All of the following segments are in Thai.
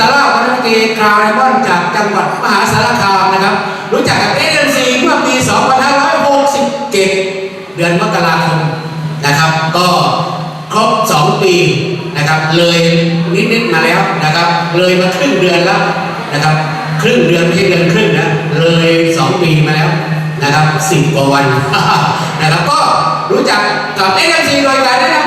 ตาลาวันนกีคราวไนมอนจากจังหวัดมหาสารคามนะครับ รู้จักกับ FMC เมื่อปี2567 เดือนมกราคมนะครับ ก็ครบ 2 ปีนะครับ เลยนิดๆมาแล้วนะครับ เลยมาครึ่งเดือนแล้วนะครับ ครึ่งเดือนไม่ใช่เดือนครึ่งนะ เลย 2 ปีมาแล้วนะครับสิบกว่าวันนะครับ ก็รู้จักกับ FMC โดยการแน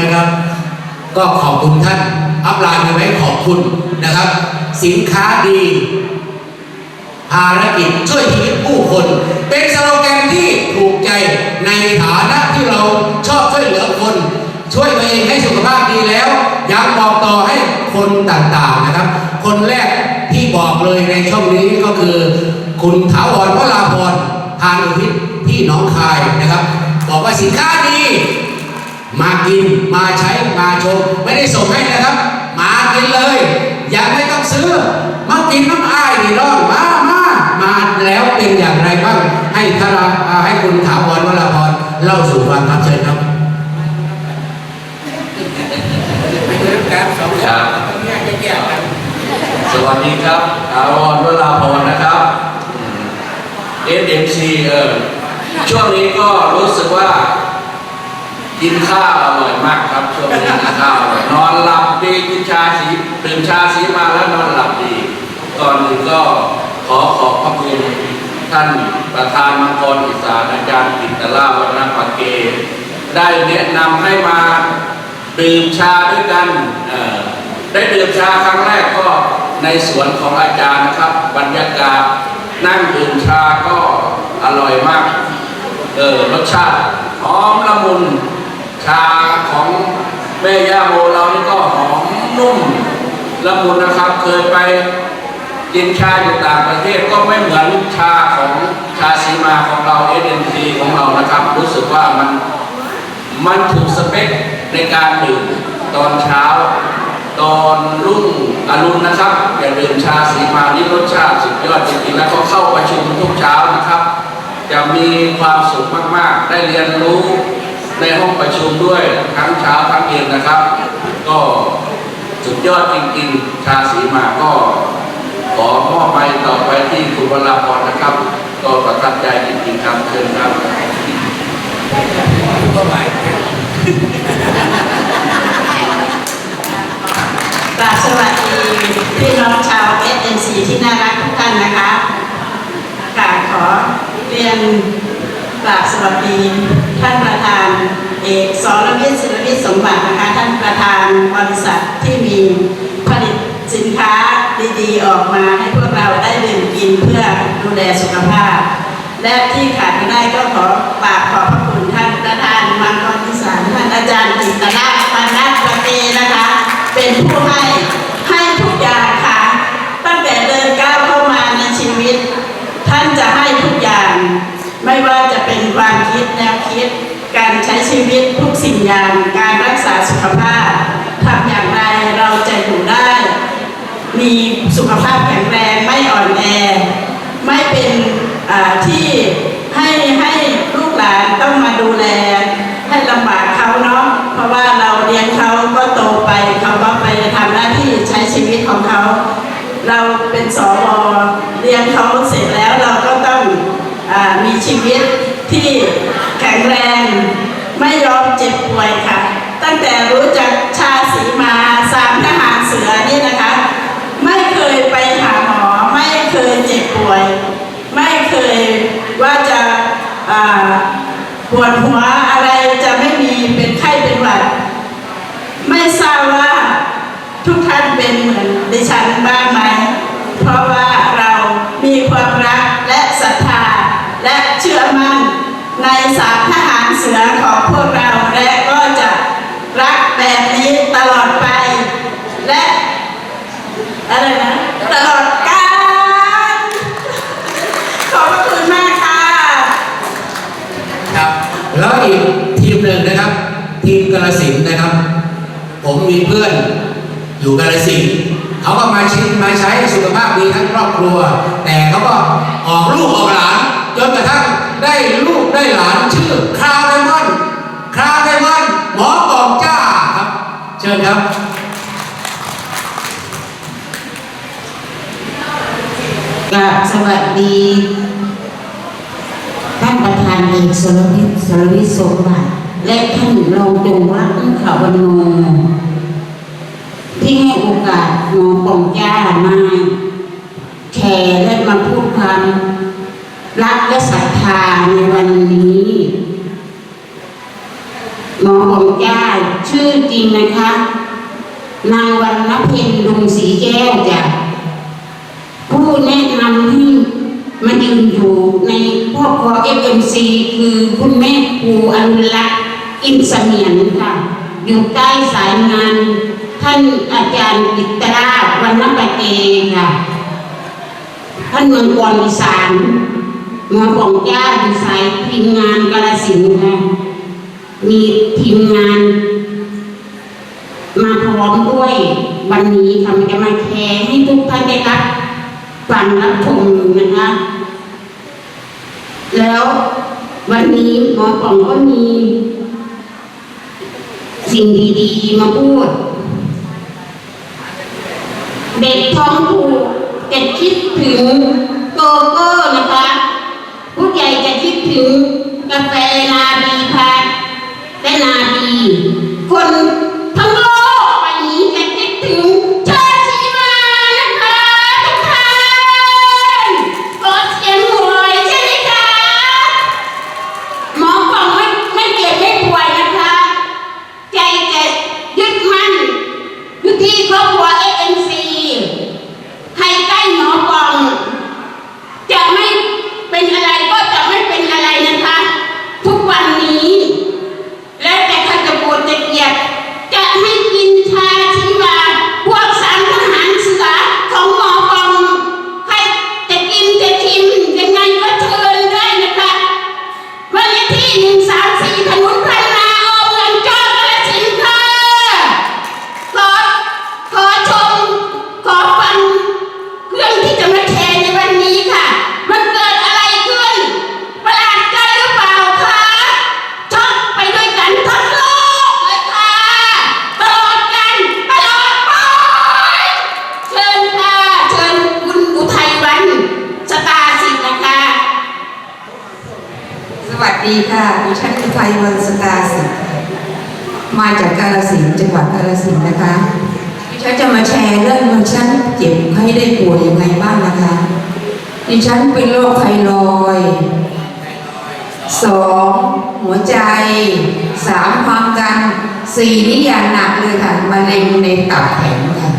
นะครับ ก็ขอบคุณท่านอัพไลน์ไปไว้ขอบคุณนะครับ สินค้าดี ภารกิจช่วยชีวิตผู้คน เป็นสโลแกนที่ถูกใจในฐานะที่เราชอบช่วยเหลือคน ช่วยตัวเองให้สุขภาพดีแล้วยังบอกต่อให้คนต่างๆนะครับ คนแรกที่บอกเลยในช่องนี้ก็คือ คุณถาวรวราพรทานอุทิศที่น้องคายนะครับ บอกว่าสินค้าดี มากินมาใช้มาชม ไม่ได้ส่งให้นะครับ มากินเลยยังไม่ต้องซื้อ มากินน้ำอ้ายนี่น้องมามามาแล้วเป็นอย่างไรบ้าง ให้ธราอ่าให้คุณถาวรวราพรเล่าสู่ฟังครับเชิญครับครับสวัสดีครับอาวรวราพรนะครับเอสเอ็มซีเออช่วงนี้ก็รู้สึกว่า กินข้าวอร่อยมากครับช่วงนี้กินข้าวอร่อยนอนหลับดีกินชาสีดื่มชาสีมาแล้วนอนหลับดีก่อนอื่นก็ขอขอบพระคุณท่านประธานมังกรอีสานอาจารย์กิตลาวัฒนปากเกได้แนะนำให้มาดื่มชาด้วยกันได้ดื่มชาครั้งแรกก็ในสวนของอาจารย์นะครับ บรรยากาศนั่งดื่มชาก็อร่อยมาก เออรสชาติหอมละมุน ชาของแม่ย่าโมเรานี่ก็หอมนุ่มละมุนนะครับเคยไปกินชาอยู่ต่างประเทศก็ไม่เหมือนชาของชาสีมาของเราเอเดนซีของเรานะครับ รู้สึกว่ามันมันถูกสเปคในการดื่มตอนเช้า ตอนรุ่งอรุณนะครับอย่าดื่มชาสีมานี่รสชาติสุดยอดจริงๆแล้วก็เข้าประชุมทุกเช้านะครับ จะมีความสุขมากๆ ได้เรียนรู้ ในห้องประชุมด้วยทั้งเช้าทั้งเย็นนะครับ ก็สุดยอดจริงๆ ชาสีมาก็ขอมอบไปต่อไปที่คุณวราพรนะครับ ก็ประทับใจจริงๆครับเชิญครับกราบสวัสดีพี่น้องชาว SNC ที่น่ารักทุกท่านนะคะกราบขอเรียน กราบสวัสดี ท่านประธานเอกสรวิทย์ศิลวิทย์สมบัตินะคะท่านประธานบริษัทที่มีผลิตสินค้าดีๆ ออกมาให้พวกเราได้ดื่มกินเพื่อดูแลสุขภาพ และที่ขาดไม่ได้ก็ขอกราบขอบพระคุณท่านประธานมังกรอีสานท่านอาจารย์จิตรนาถมานัทประเกนะคะ เป็นผู้ให้ให้ทุกอย่างค่ะ ตั้งแต่เดินก้าวเข้ามาในชีวิต ท่านจะให้ทุกอย่าง ไม่ว่าจะเป็นความคิดแน วคิดการใช้ชีวิตทุกสิ่งอย่างการรักษาสุขภาพทำอย่างไรเราจะอยู่ได้ มีสุขภาพแข็งแรงไม่อ่อนแอ ไม่เป็นที่ให้ให้ลูกหลานต้องมาดูแล ให้ลำบากเขาเนาะเพราะว่าเราเลี้ยงเขาก็โตไปเขาก็ไปทำหน้าที่ใช้ชีวิตของเขา เราเป็นสวเลี้ยงเขาเสร็จแล้วเราก็ต้องอมีชีวิตที่ แข็งแรง ไม่ยอมเจ็บป่วยค่ะ ตั้งแต่รู้จักชาสีมาสามทหารเสือนี่นะคะ ไม่เคยไปหาหมอ ไม่เคยเจ็บป่วย ไม่เคยว่าจะปวดหัวอะไรจะไม่มีเป็นไข้เป็นหวัด ไม่ทราบว่าทุกท่านเป็นเหมือนดิฉันบ้างไหม เพราะว่าเรามีความรักและศรัทธาและเชื่อมั่นในสาม มีเพื่อน อยู่กาลสินธุ์เขาก็มาชิมมาใช้สุขภาพดีทั้งครอบครัว แต่เขาก็ออกลูกออกหลานจนกระทั่งได้ลูกได้หลานชื่อคาไดมอนคาไดมอนหมอปองจ้าครับ เชิญครับกับสวัสดีท่านประธานเอกสรวิทย์สรวิทย์สมบัติและท่านรองจงรักข่าวโน ที่ให้โอกาสหมอปองจ้ามาแชร์และมาพูดความรักและศรัทธาในวันนี้หมอปองจ้าชื่อจริงนะคะ นางวันนเพ็ญดุงสีแก้วจ้ะผู้แนะนำให้มายืนอยู่ในครอบครัว FMC คือคุณแม่ครูอนุรักษ์อินเสมียนค่ะ อยู่ใต้สายงานท่านอาจารย์กิตราชวรรณปเกค่ะท่านเมืองกรอีสานหมาของเจ้าอยู่สายทีมงานกาลสินค่ะมีทีมงาน มาพร้อมด้วยวันนี้ค่ะมันจะมาแชร์ให้ทุกท่านได้รับฟังรับชมนะคะแล้ววันนี้หมอป๋องก็มี สิ่งดีๆมาพูด เด็กท้องผูกจะคิดถึงโกโก้นะคะ ผู้ใหญ่จะคิดถึงกาแฟลาบีพัดและลาบีคน ดิฉันเป็นโรคไทรอยสองหัวใจสามความดันสี่นี่อย่างหนักเลยค่ะมะเร็งในตับแข็งค่ะ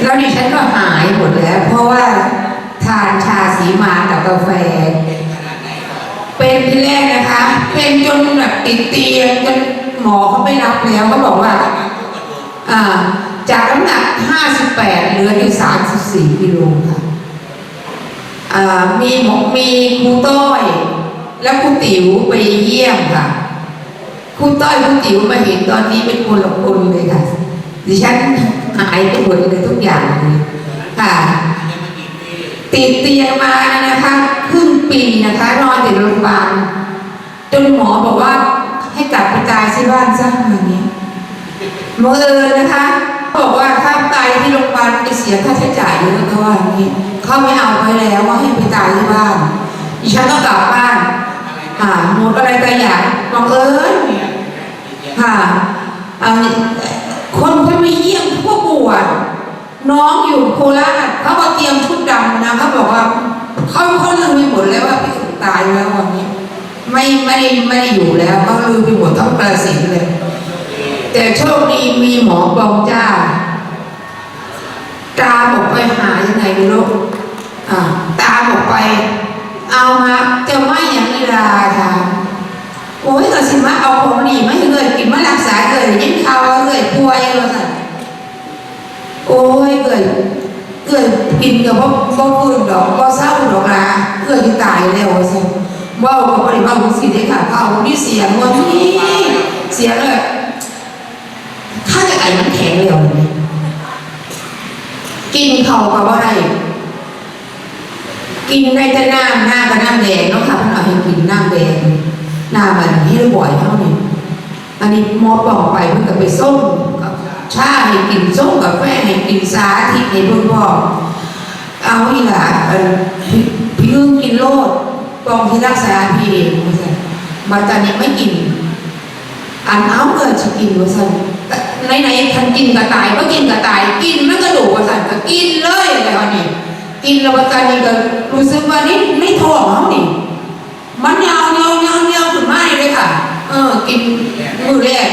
แล้วดิฉันก็หายหมดแล้ว เพราะว่าทานชาสีมากับกาแฟ เป็นที่แรกนะคะ เป็นจนแบบติดเตียงจนหมอเขาไม่รับแล้วเขาบอกว่าจากน้ำหนัก 58เหลืออยู่ 34กิโลค่ะ มีหมอมีครูต้อย แล้วครูติ๋วไปเยี่ยมค่ะครูต้อยครูติ๋วมาเห็นตอนนี้เป็นคนละคนเลยค่ะ ดิฉันหายไปหมดเลยทุกอย่างเลยค่ะติดเตียงมานะคะครึ่งปีนะคะ นอนอยู่โรงพยาบาลจนหมอบอกว่าให้กลับไปตายที่บ้านซะอย่างเงี้ยบังเอิญนะคะ บอกว่าถ้าตายที่โรงพยาบาลจะเสียค่าใช้จ่ายเยอะเขาว่าอย่างนี้เขาไม่เอาไปแล้วว่าให้ไปตายที่บ้านดิฉันก็กลับบ้านค่ะหมดอะไรแต่อย่างบังเอิญค่ะอ่าคนที่มาเยี่ยมพวกปวดน้องอยู่โคราชเขาก็เตรียมชุดดำนะเขาบอกว่าเขาเขาลืมไปหมดแล้วว่าพี่สุตายแล้ววันนี้ ไม่ไม่ไม่ได้อยู่แล้วเขาลืมไปหมดทั้งกระสินธุ์เลย แต่โชคดีมีหมอปองจ้า ตามอกไปหายังไงไม่รู้อ่าตามอกไป เอามาจะไม่อย่างนี้ลาค่ะโอ้ยก็สิมาเอาของดีมาให้เลยกินมารักษาเลยยิ่งเขาวว่าเลยป่วยเลยสั่นโอ้ยเกิดเกิดกินกับบ่บ่ฟื้นดอกบ่เศร้าดอกละเกิดที่ตายแล้วสิว้าก็บ่ได้เว้าสิได้ค่ะเขามีเสียงว่านี่เสียงเลย ถ้าจะไก่มันแข็งแล้วกินเขาวก็บ่ได้กินได้แต่น้ำหน้ำกับน้ำแดงเนาะค่ะเพิ่นเอาให้กินน้ำแดงหน้ำมันให้บ่อยเท่านี้อันนี้หมอบอกไปเพิ่นก็ไปส้มกับชาให้กินส้มกับแฟให้กินสาธิให้พิ่นบอกเอาอีหล่ะเออพี่พี่อึ้งกินโลดกองที่รักษาพี่เองว่าซั่นมาตอนนี้ไม่กินอันเอาเกิดจะกินว่าซั่น ไหนไหนๆทันกินกระต่ายก็กินกระต่าย กินมันกระดูกว่าซั่นก็กินเลยอะไรวะนี่กินแล้วตอนนี้ก็รู้สึกว่านี่ไม่ท้องเขานี่มันยาวยาวยาวยาวขึ้นมาเลยค่ะ เออ กินมือแรก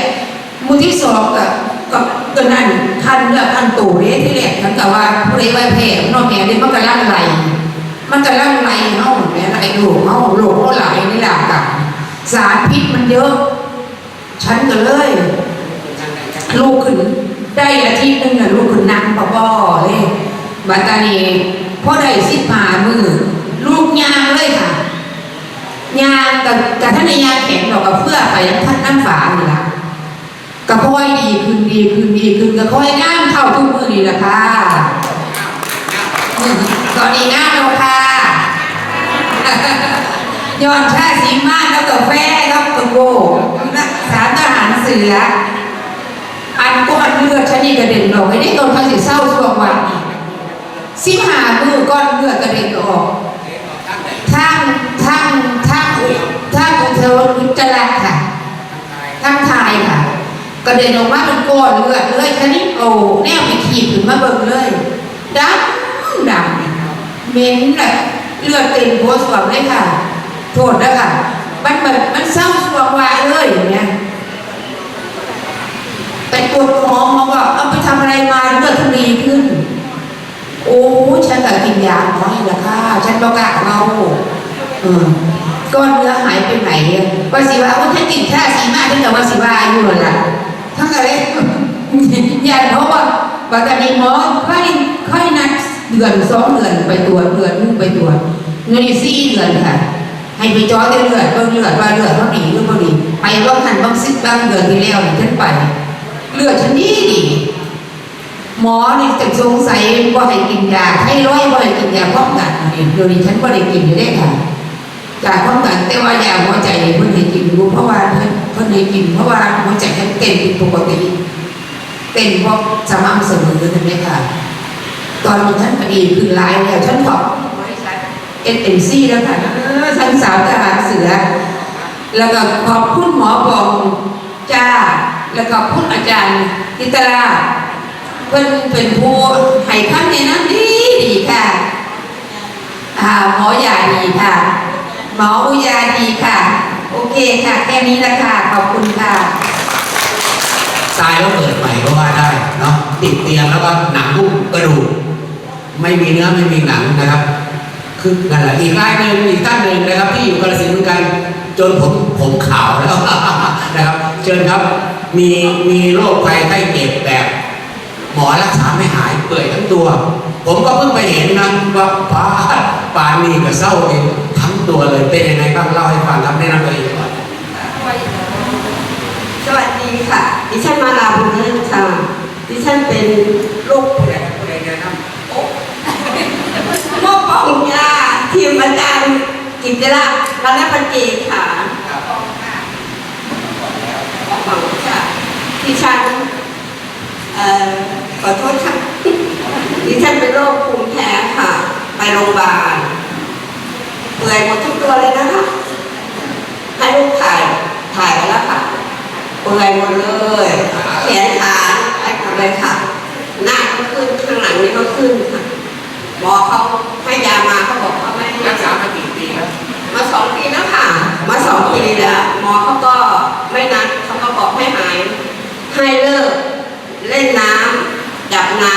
มือที่สองกับกับก็นั่นทันเลือกทันตู่เด้ที่แรกทันกับว่าผู้ใดไว้แพ้นอกแม่เนี่ยมันก็ล่างไหลมันก็ล่างไหลเฮาแม่ไหลโลกเฮาโลกเฮาหลนี่แหละค่ะสารพิษมันเยอะ ฉันก็เลย ลูกขึ้น ได้อาทิตย์หนึงน่ะลูกขึ้นนั่งปอๆเลยบัตานีพ่อได้สิบหามือลูกยางเลยค่ะยางกับกับท่านในยางแข็งดอกกับเพื่อไปยังท่านน้ำฝานี่ละก็ค่อยดีขึ้นดีขึ้นดีขึ้นก็ค่อยง่ามเข้าทุกมือนี่แหละค่ะตอนนี้งามแล้วค่ะย้อนชาสีมากแล้วกาแฟแล้วกโกสารทหารเสือ อันก้อนเลือดชนิดกระเด็นออกไม่ได้โดนเขาเสีเศร้าช่วงวันสิบหามือก้อนเลือดกระเด็นออกทั้งทั้งทั้งทั้งอุเทวอุจจระค่ะทั้งทายค่ะ กระเด็นออกมาเป็นก้อนเลือดเลยชนิดโอ้แนวไปขีดถึงมาเบิ่งเลยดำดำเหม็นแบบเลือดเต็มหัวสวมเลยค่ะ โทษนะค่ะมันแบบมันเศร้าสวงวายเลยอย่างเงี้ย ไปตรวหมอหมอบอกเอาไปทำอะไรมาเลือดทุนดีขึ้น โอ้ฉันก็กินยาน้อยละค่ะ ฉันประกาศเราเออก้อนเนื้อหายไปไหนว่าสิว่าว่าฉันกินชาสีมากฉันแต่ว่าสิว่าอยู่นั่นล่ะทั้งอะไรยาเพราะว่าบัตรนี้หมอค่อยค่อยนัดเดือนสองเดือนไปตรวจเดือนหนึงไปตรวจเงินอีกสี่เดือนค่ะให้ไปจอดเลือดเบิ่งเลือดว่าเลือดเท่านี้หรือเท่านี้ไปว่าหันบางสิบบางเดือนที่แล้วนี่ฉันไป เลือดฉันดีดีห มอนี่จะสงสัยว่าให้กินยาให้ร้อยว่าให้กินยาป้องกันนี่เดี๋ยวนี้ฉันก็ได้กินอยู่ได้ค่ะยาป้องกันแต่ว่ายาหัวใจเพิ่นให้กินรู้เพราะว่าเพิ่นเพิ่นให้กินเพราะว่าหัวใจฉันเต้นผิดปกติเต้นเพราะสม่ำเสมอใช่ไหมค่ะ ตอนนี้ฉันก็ดีขึ้นหลายแล้วฉันขอบเอสเอ็มซีแล้วค่ะท่านสาวทหารเสือ แล้วก็ขอบคุณหมอบองจ้า แล้วก็คุณอาจารย์ทิตรา เพิ่นเป็นผู้ให้คำแนะนำดีดีค่ะอ่าหมอยาดีค่ะ หมออุยาดีค่ะ โอเคค่ะ แค่นี้ละค่ะ ขอบคุณค่ะตายแล้วเกิดใหม่ก็ว่าได้เนาะติดเตียงแล้วก็หนังหุ้มกระดูกไม่มีเนื้อไม่มีหนังนะครับ คือนั่นแหละอีกรายหนึ่งอีกท่านหนึ่งนะครับ ที่อยู่กาฬสินเหมือนกัน จนผมผมขาวแล้วนะครับ เชิญครับมีมีโรคภัยไข้เจ็บแบบ หมอรักษาไม่หายเปื่อยทั้งตัว ผมก็เพิ่งไปเห็นนะว่าป้าปานนี่กับเศร้าเองทั้งตัวเลยเป็นยังไงบ้างเล่าให้ฟังครับแนะนำตัวเองก่อนสวัสดีค่ะ ดิฉันมาลาบุญเลิศค่ะดิฉันเป็นโรคผู้ใดผู้ใดแนะนโรคปองยาทีมอาจารย์กิตติระรัตนปัญเจค่ะหวังค่ะดิฉันเอ่อ ขอโทษค่ะดิฉันเป็นโรคภูมิแพ้ค่ะ ไปโรงพยาบาลเปื่อยหมดทุกตัวเลยนะคะให้ลูกถ่ายถ่ายไปแล้วค่ะเปื่อยหมดเลยแขนขาให้หมดเลยค่ะ หน้าก็ขึ้น ข้างหลังนี่ก็ขึ้นค่ะ หมอเขาให้ยามาเขาบอกเขาไม่ให้ำรักษามากี่ปีแล้ว มาสองปีแล้วค่ะ มาสองปีแล้ว หมอเขาก็ไม่นัดเขาก็บอกให้หาย ให้เลิก เล่นน้ำจับน้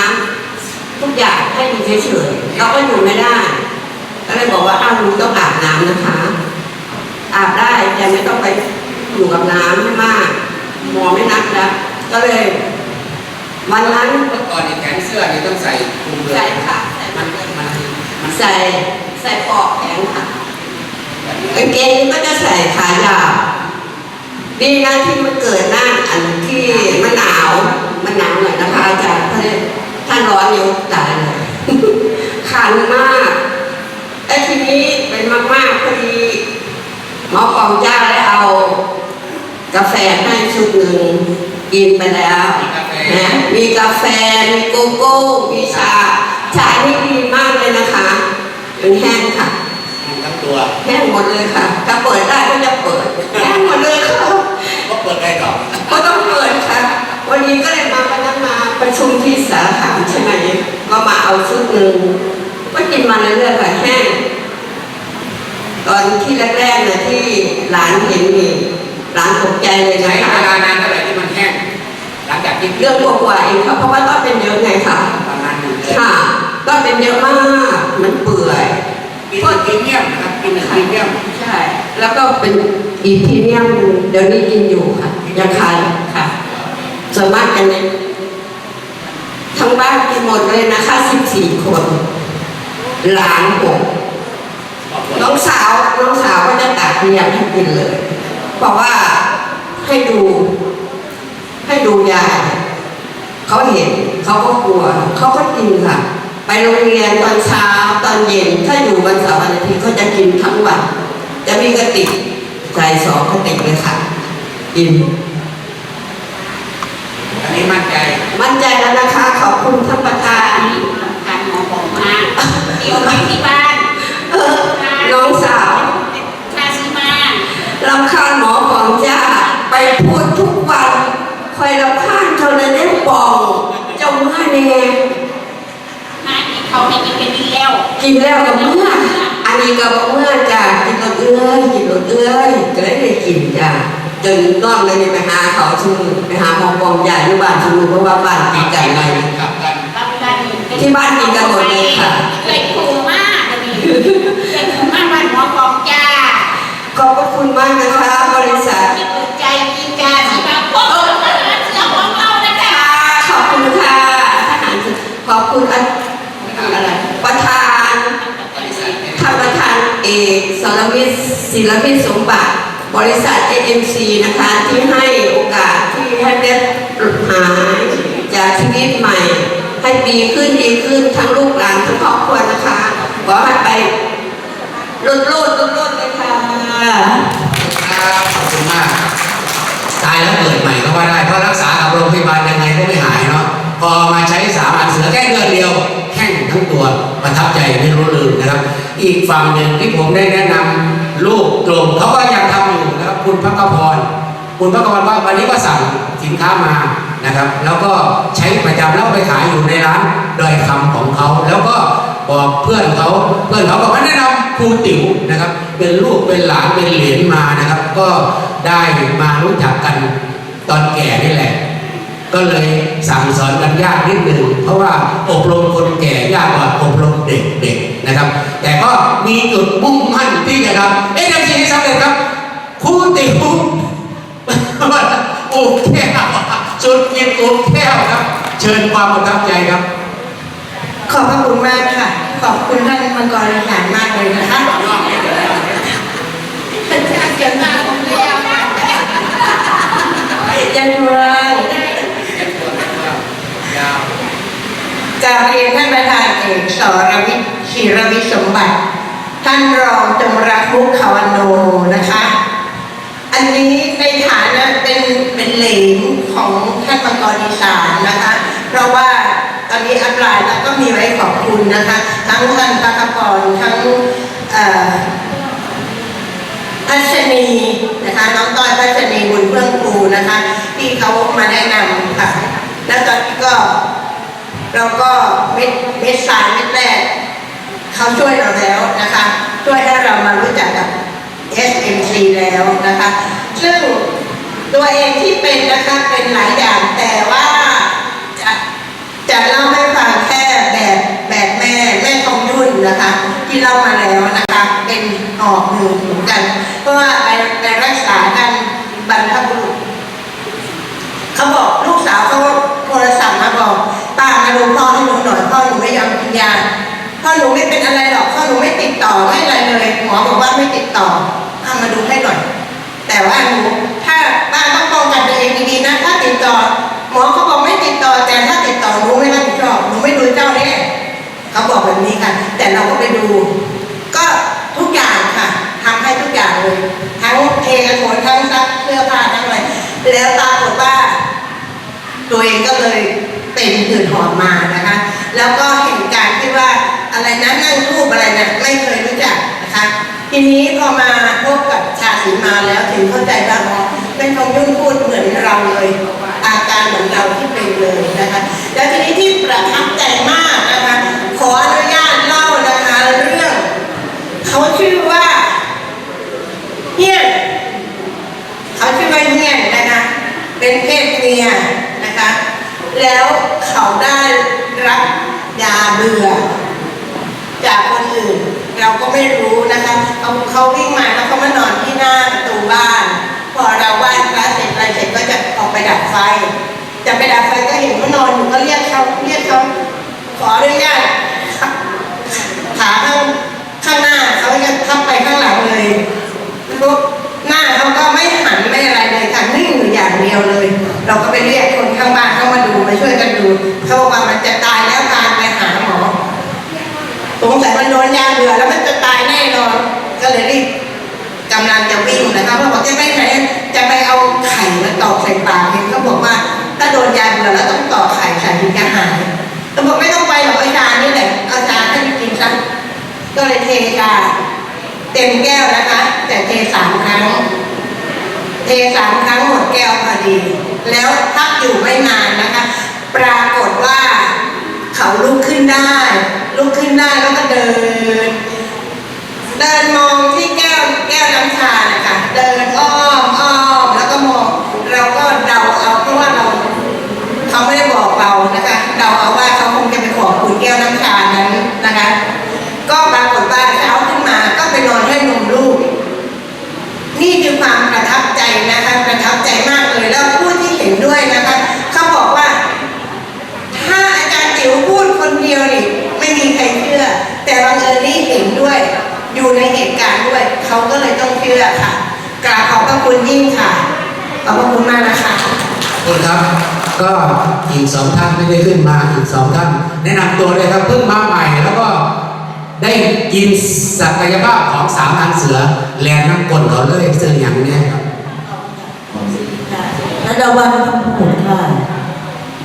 ำทุกอย่างให้อยู่ เฉยๆเราก็อยู่ไม่ได้ ก็เลยบอกว่าอ้าวลุงต้องอาบน้ำนะคะ อาบได้แต่ไม่ต้องไปอยู่กับน้ำให้มาก หมอไม่นัดแล้วก็เลยวันนั้นเมื่อก่อนนี่แขนเสื้อนี่ต้องใส่คลุมเลยใส่ค่ะใส่มันมันมันใส่ใส่ปลอกแขนค่ะกางเกงก็จะใส่ขายาวดีนะที่มันเกิดหน้าอันที่มันหนาวมันหนาวหน่อยนะคะอาจารย์ถ้าถ้าร้อนอยู่ตายเลย คันมากไอ้ทีนี้เป็นมากๆพอดีหมอปองจ้าได้เอา กาแฟให้ชุดหนึ่งกินไปแล้วนะมีกาแฟ มีโกโก้ มีชา ชานี่ดีมากเลยนะคะเป็นแห้งค่ะทั้งตัวแห้งหมดเลยค่ะ ถ้าเปิดได้ก็จะเปิดแห้งหมดเลยค่ะก็เปิดได้ก่อนก็ต้องเปิดค่ะ วันนี้ก็เลยมาวันนั้นมา ประชุมที่สาขาใช่ไหมก็มาเอาชุดหนึ่งก็กินมาเรื่อยๆค่ะแห้งตอนที่แรกๆนะที่หลานเห็นนี่หลานตกใจเลยใช้นะเวคะลานานเท่าไหร่ที่มันแห้งหลังจากที่เรื่องกว่าๆเองค่ะเพราะว่าต้นเป็นเยอะไงค่ะประมาณหนึ่งเดือนค่ะต้นเป็นเยอะมากมันเปื่อยกินหนึ่งพรีเมียมนะครับกินหนึ่งพรีเมียมใช่ แล้วก็เป็นอีพรีเมียมเดี๋ยวนี้กินอยู่ค่ะยังขายค่ะส่วนมากกันเนี่ย ทั้งบ้านกินหมดเลยนะคะ14คน หลานหกน้องสาวน้องสาวก็จะตัดเรียงให้กินเลยเพราะว่าให้ดู ให้ดูยายเขาเห็นเขาก็กลัวเขาก็กินค่ะ ไปโรงเรียนตอนเช้าตอนเย็น ถ้าอยู่วันเสาร์วันอาทิตย์เขาจะกินทั้งวันจะมีกระติกใส่สองกระติกเลยค่ะกิน อันนี้มั่นใจ มั่นใจแล้วนะคะขอบคุณท่านประธานการหมอบอกมาเดี๋ยวไปที่บ้านเออน้องสาวชาซีมาลำคาญหมอของจ้าไปพูดทุกวันคอยลำคาญเท่านั้นเองปองเจ้าเมื่อแน่มาที่เขาไม่กินเป็นดีแล้ว กินแล้วกับเมื่ออันนี้กับเมื่อจ้ากินรถเอื้อยกินรถเอื้อยก็เลยได้กินจ้า จนน้องเลยไปหาเขาชื่อไปหาหมอปองใหญ่ที่บ้านชื่อเพราะว่าบ้านติดกันเลยกลับกันรับกันที่บ้านกินกันหมดเลยค่ะเลยถูกมากเลยเลยถูมากบ้านหมอกองจ้าขอบคุณมากนะคะบริษัทที่เปิดใจกินกาที่มาพบกับเสือของเรานะคะขอบคุณค่ะขอบคุณอะไรประธานท่านประธานเอกสารวิทย์ศิลวิทย์สมบัติ บริษัท AMC นะคะที่ให้โอกาสที่ให้ได้หายจากชีวิตใหม่ ให้ดีขึ้นดีขึ้นทั้งลูกหลานทั้งครอบครัวนะคะขอให้ไปรุ่นรุ่นรุ่นรุ่นเลยค่ะครับขอบคุณมากตายแล้วเกิดใหม่ก็ว่าได้เพราะรักษากับโรงพยาบาลยังไงก็ไม่หายเนาะพอมาใช้สามัญเสือแค่เดือนเดียวแข้งทั้งตัวประทับใจไม่รู้ลืมนะครับ อีกฝั่งหนึ่งที่ผมได้แนะนำ ลูกกลมเขาก็ยังทำอยู่นะครับคุณพักพรคุณพักพรว่าวันนี้ก็สั่งสินค้ามานะครับ แล้วก็ใช้ประจำแล้วไปขายอยู่ในร้านโดยคำของเขา แล้วก็บอกเพื่อนเขาเพื่อนเขาบอกว่าแนะนำครูติ๋วนะครับ เป็นลูกเป็นหลานเป็นเหลนมานะครับ ก็ได้มารู้จักกันตอนแก่นี่แหละ ก็เลยสั่งสอนกันยากนิดหนึ่งเพราะว่าอบรมคนแก่ยากกว่าอบรมเด็กๆนะครับ แต่ก็มีจุดมุ่งมั่นที่จะทำเอ๊ะทำสิ่งสำเร็จครับครูติ๋วอุกแก้วจุดกินอุกแก้วครับ เชิญความประทับใจครับ ขอบพระคุณมากค่ะ ขอบคุณท่านมังกรอาหารมากเลยนะคะ เสียงมาของเรียว ยันเมืองกราบเรียนท่านประธานเอกสรวิทย์ศิ รวิสมบัติ ท่านรองจงรักมุขขวันโนนะคะ อันนี้ในฐานะเป็นเป็นเหลนของท่านมังกรอีสานนะคะ เพราะว่าตอนนี้อัปลน์แล้วก็มีไว้ขอบคุณนะคะ ทั้งท่านพักกรทั้งพัชนีนะคะน้องต้อยพัชนีบุญเพื่องครูนะคะ ที่เขามาแนะนำค่ะ แล้วตอนนี้ก็เราก็เม็ดเม็ดสายเม็ดแรก เขาช่วยเราแล้วนะคะ ช่วยให้เรามารู้จักกับ SMC แล้วนะคะ ซึ่งตัวเองที่เป็นนะคะเป็นหลายอย่างแต่ว่าจะจะเล่าให้ฟังแค่แบบแบบแม่แม่ทองยุ่นนะคะ ที่เล่ามาแล้วนะคะ อบหืดเหมือนกัน เพราะว่าไปไปรักษากันบรรพบุรุษ เขาบอกลูกสาวเขาโทรศัพท์มาบอกป้ามาดูพ่อให้หนูหน่อยพ่อหนูไม่ยอมกินยาพ่อหนูไม่เป็นอะไรหรอกพ่อหนูไม่ ต่อไม่อะไรเลยหมอบอกว่าไม่ติดต่อเอามาดูให้หน่อย แต่ว่าหนูถ้าป้านต้องป้องกันตัวเองดีๆนะถ้าติดต่อ หมอเขาบอกไม่ติดต่อแต่ถ้าติดต่อหนูไม่รับผิดชอบหนูไม่ดูเจ้าแน่เขาบอกแบบนี้ค่ะแต่เราก็ไปดู ก็ทุกอย่างค่ะทำให้ทุกอย่างเลยทั้งเทกระโถนทั้งซักเสื้อผ้าทั้งอะไรแล้วปรากฏว่า ตัวเองก็เลยเป็นผื่นหอมมานะคะ แล้วก็เห็นการที่ว่า อะไรนะนั่งรูปอะไรนะไม่เคยรู้จักนะคะ ทีนี้พอมาพบกับชาสีมาแล้วถึงเข้าใจว่าอ๋อเป็นทองยุ่งพูดเหมือนเราเลย อาการเหมือนเราที่เป็นเลยนะคะ แล้วทีนี้ที่ประทับใจมากนะคะขออนุญาตเล่านะคะเรื่องเขาชื่อว่าเฮียนเขาชื่อว่าเฮียนนะคะเป็นเพศเมียนะคะ แล้วเขาได้รับยาเบื่อ จากคนอื่น เราก็ไม่รู้นะคะเอาเขาวิ่งมาแล้วเขามานอนที่หน้าประตูบ้าน พอเราไหว้พระเสร็จอะไรเสร็จก็จะออกไปดับไฟ จะไปดับไฟก็เห็นเขานอนอยู่ก็เรียกเขาเรียกเขาขออนุญาตขาข้างข้างหน้าเขาจะทับไปข้างหลังเลยปุ๊บหน้าเขาก็ไม่หันไม่อะไรเลยค่ะนิ่งอยู่อย่างเดียวเลย เราก็ไปเรียกคนข้างบ้านเข้ามาดูมาช่วยกันดูเขาบอกว่ามันจะตายแล้วพาไปหาหมอ สงสัยมันโดนยาเบื่อแล้วมันจะตายแน่นอน ก็ เลยรีบกำลังจะวิ่งนะคะเพราะบอกจะไปไหนจะไปเอาไข่มาตอกใส่ปากเห็นเขาบอกว่า ถ้าโดนยาเบื่อแล้วต้องตอกไข่ไข่ถึงจะหายเขาบอกไม่ต้องไปหรอกอาจารย์นี่แหละอาจารย์ให้ไปกินซะก็เลยเทชาเต็มแก้วนะคะ แต่เทสามครั้ง เทสามครั้งหมดแก้วพอดี แล้วพักอยู่ไม่นานนะคะ ปรากฏว่าเขาลุกขึ้นได้ ลุกขึ้นได้แล้วก็เดิน เดินมองที่แก้วแก้วน้ำชานะคะเดินอ้อมแล้วก็มอง เราก็เดาเอาเพราะว่าเรา เขาไม่ได้บอกเรานะคะเดาเอาว่าเขาคงจะไปขอบคุณแก้วน้ำชานั้นนะคะ ก็ปรากฏว่าเช้าขึ้นมาก็ไปนอนให้นมลูก นี่คือความประทับใจนะคะประทับใจมากเลยแล้วผู้ที่เห็นด้วยนะคะเขาบอกว่า ถ้าอาจารย์จิ๋วพูดคนเดียวนี่ไม่มีใครเชื่อ แต่บังเอิญนี่เห็นด้วย อยู่ในเหตุการณ์ด้วย เขาก็เลยต้องเชื่อค่ะกราบขอบพระคุณยิ่งค่ะ ขอบพระคุณมากนะคะ ขอบคุณครับ ก็อีกสองท่านไม่ได้ขึ้นมาอีกสองท่านแนะนำตัวเลยครับเพิ่งมาใหม่แล้วก็ได้กินศักยภาพของสามอันเสือแลนน้ำกลเขาเลยเสืออย่างเนี้ยครับระดาวันคำพูดค่ะ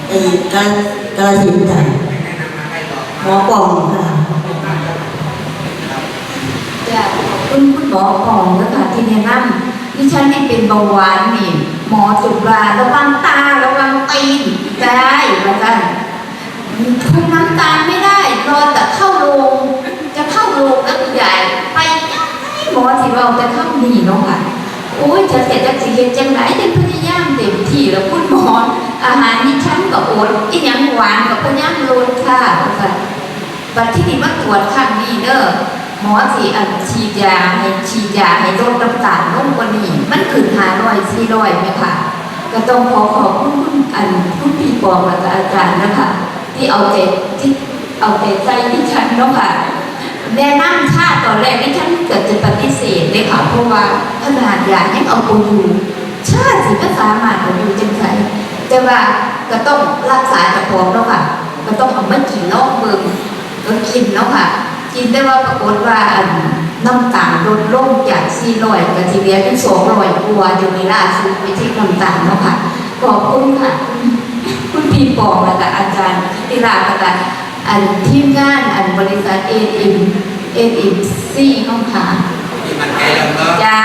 ไอ้กาลกาลสินธุ์ค่ะหมอปองค่ะจะขอบคุณคุณหมอปองนะคะที่แนะนำ ดิฉันนี่เป็นเบาหวานนี่ หมอจุฬาระวังตาระวังตีนได้แล้วกันคุมน้ำตาลไม่ได้รอแต่เข้าโรงจะเข้าโรงแล้วใหญ่ไปหมอที่เราจะเข้าดีเนาะค่ะโอ้ยจะเสร็จจะสิเฮ็ดจังไรจะพยายามเต็มที่แล้วคุณหมออาหารนี่ฉันก็อดอีหยังหวานก็พยายามลดค่ะค่ะบัดที่นี่มาตรวจครั้งนี้เด้อ หมอสิอันฉีดยาให้ฉีดยาให้ลดน้ำตาลลงกว่านี้มันขึ้นหาร้อยสี่ร้อยไหมคะก็ต้องขอขอบคุณคุณอันคุณพี่ปองและอาจารย์นะคะ ที่เอาใจที่เอาใจใจดิฉันเนาะค่ะแนะนำค่าตอนแรกดิฉันเกิดจะปฏิเสธเลยค่ะเพราะว่าขนาดยายังเอาไปอยู่ชาติสิก็สามารถเอาอยู่จังไสแต่ว่าก็ต้องรักษาจ้าของเนาะค่ะ ก็ต้องเอามากินเนาะเบิ่งก็กินเนาะค่ะ กินได้ว่าปรากฏว่าอันน้ำตาลลดลงจาก400กับทีเหลียเป็น200กว่าอยู่ในล่าสุดไปที่น้ำตาลเนาะค่ะขอบคุณค่ะคุณพี่ปองและก็อาจารย์ติลาและก็อันทีมงานอันบริษัทเอ็นอิมเอ็นอิมซีน้องค่ะมีมันแก่แล้วก็จ้า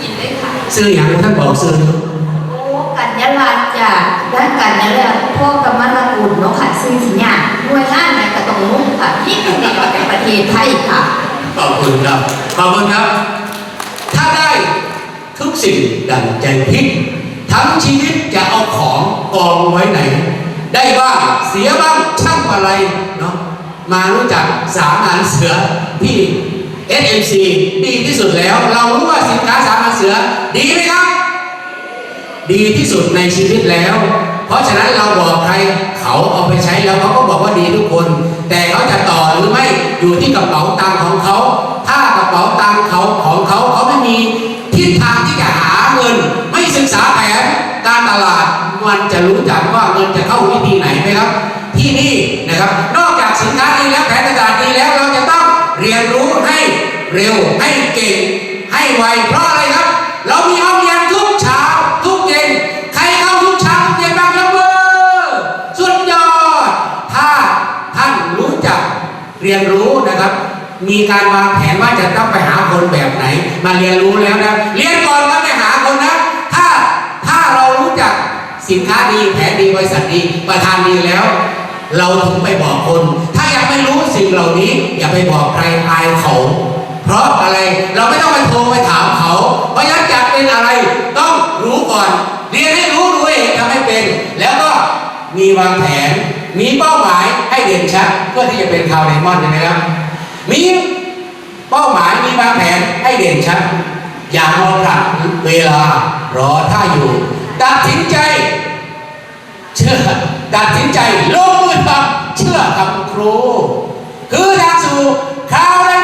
กินเลยค่ะซื้ออย่างท่านบอกซื้อโอ้กัญญาลัตน์จ้ะด้านกัญญาลัตน์พ่อกำมะละกุลเนาะค่ะซึ่งสิเนี่ยหน่วยงานไหน ก็ต้องมุ่งค่ะที่เป็นเดียวในประเทศไทยค่ะ ขอบคุณครับ ขอบคุณครับ ถ้าได้ทุกสิ่งดังใจพิษทั้งชีวิตจะเอาของกองไว้ไหน ได้บ้างเสียบ้างช่างอะไรเนาะมารู้จักสามอันเสือพี่ SMC ดีที่สุดแล้ว เรารู้ว่าสินค้าสามัญเสือ ดีไหมครับ ดีที่สุดในชีวิตแล้ว เพราะฉะนั้นเราบอกใครเขาเอาไปใช้แล้วเขาก็บอกว่าดีทุกคน แต่เขาจะต่อหรือไม่อยู่ที่กระเป๋าตังค์ของเขา ถ้ากระเป๋าตังค์เขาของเขาเขาไม่มีทิศทางที่จะหาเงิน ไม่ศึกษาแผนการตลาดมันจะรู้จักว่าเงินจะเข้าวิธีไหนไหมครับ ที่นี่นะครับ นอกจากสินค้าดีแล้วแผนตลาดดีแล้วเราจะต้องเรียนรู้ให้เร็ว การวางแผนว่าจะต้องไปหาคนแบบไหน มาเรียนรู้แล้วนะ เรียนก่อนแล้วไปหาคนนะ ถ้าถ้าเรารู้จักสินค้าดีแผนดีบริษัทดีประธานดีแล้ว เราถึงไปบอกคน ถ้ายังไม่รู้สิ่งเหล่านี้ อย่าไปบอกใครอายเขา เพราะอะไรเราไม่ต้องไปโทรไปถามเขาเพราะฉะนั้นจะเป็นอะไรต้องรู้ก่อนเรียนให้รู้รู้ให้เห็นทำให้เป็น แล้วก็มีวางแผนมีเป้าหมายให้เด่นชัดเพื่อที่จะเป็นคาวไดมอนด์ใช่ไหมครับมี ป้าหมายมีวางแผนให้เด่นชัด อย่างรอผลัดเวลารอท่าอยู่ ตัดสินใจ เชื่อตัดสินใจลงมือทำเชื่อคำครู คือทางสู่คาวได